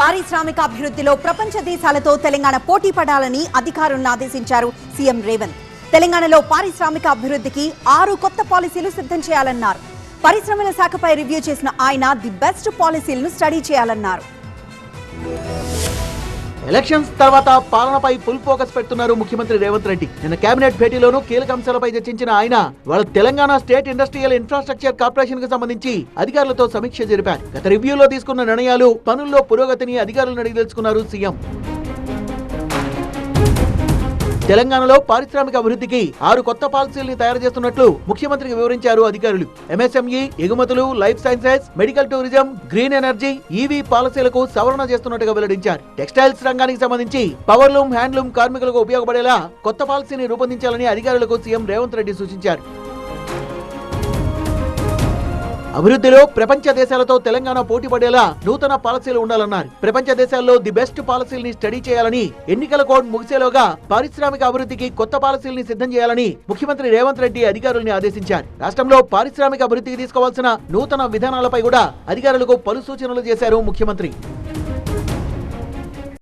పారిశ్రామిక అభివృద్ధిలో ప్రపంచ దేశాలతో తెలంగాణ పోటీ పడాలని అధికారులను ఆదేశించారు సీఎం రేవంత్. తెలంగాణలో పారిశ్రామిక అభివృద్ధికి ఆరు కొత్త పాలసీలు సిద్ధం చేయాలన్నారు. పరిశ్రమల శాఖపై రివ్యూ చేసిన ఆయన ది బెస్ట్ పాలసీలను స్టడీ చేయాలన్నారు. ఎలక్షన్స్ తర్వాత పాలనపై ఫుల్ ఫోకస్ పెడుతున్నారు ముఖ్యమంత్రి రేవంత్ రెడ్డి. నిన్న కేబినెట్ భేటీలోనూ కీలక అంశాలపై చర్చించిన ఆయన వాళ్ళ తెలంగాణ స్టేట్ ఇండస్ట్రియల్ ఇన్ఫ్రాస్ట్రక్చర్ కార్పొరేషన్కు సంబంధించి అధికారులతో సమీక్ష జరిపారు. గత రివ్యూలో తీసుకున్న నిర్ణయాలు పనుల్లో పురోగతిని అధికారులను అడిగి తెలుసుకున్నారు సీఎం. తెలంగాణలో పారిశ్రామిక అభివృద్ధికి ఆరు కొత్త పాలసీల్ని తయారు చేస్తున్నట్లు ముఖ్యమంత్రికి వివరించారు అధికారులు. ఎంఎస్ఎంఈ ఎగుమతులు life sciences medical tourism green energy EV పాలసీలకు సవరణ చేస్తున్నట్టుగా వెల్లడించారు. టెక్స్టైల్స్ రంగానికి సంబంధించి పవర్లూమ్ హ్యాండ్లూమ్ కార్మికులకు ఉపయోగపడేలా కొత్త పాలసీని రూపొందించాలని అధికారులకు సీఎం రేవంత్ రెడ్డి సూచించారు. అభివృద్ధిలో ప్రపంచ దేశాలతో తెలంగాణ పోటీ పడేలా నూతన పాలసీలు ఉండాలన్నారు. ప్రపంచ దేశాల్లో ది బెస్ట్ పాలసీల్ని స్టడీ చేయాలని ఎన్నికల కోడ్ ముగిసేలోగా పారిశ్రామిక అభివృద్ధికి కొత్త పాలసీల్ని సిద్ధం చేయాలని ముఖ్యమంత్రి రేవంత్ రెడ్డి అధికారుల్ని ఆదేశించారు. రాష్ట్రంలో పారిశ్రామిక అభివృద్ధికి తీసుకోవాల్సిన నూతన విధానాలపై కూడా అధికారులకు పలు సూచనలు చేశారు ముఖ్యమంత్రి.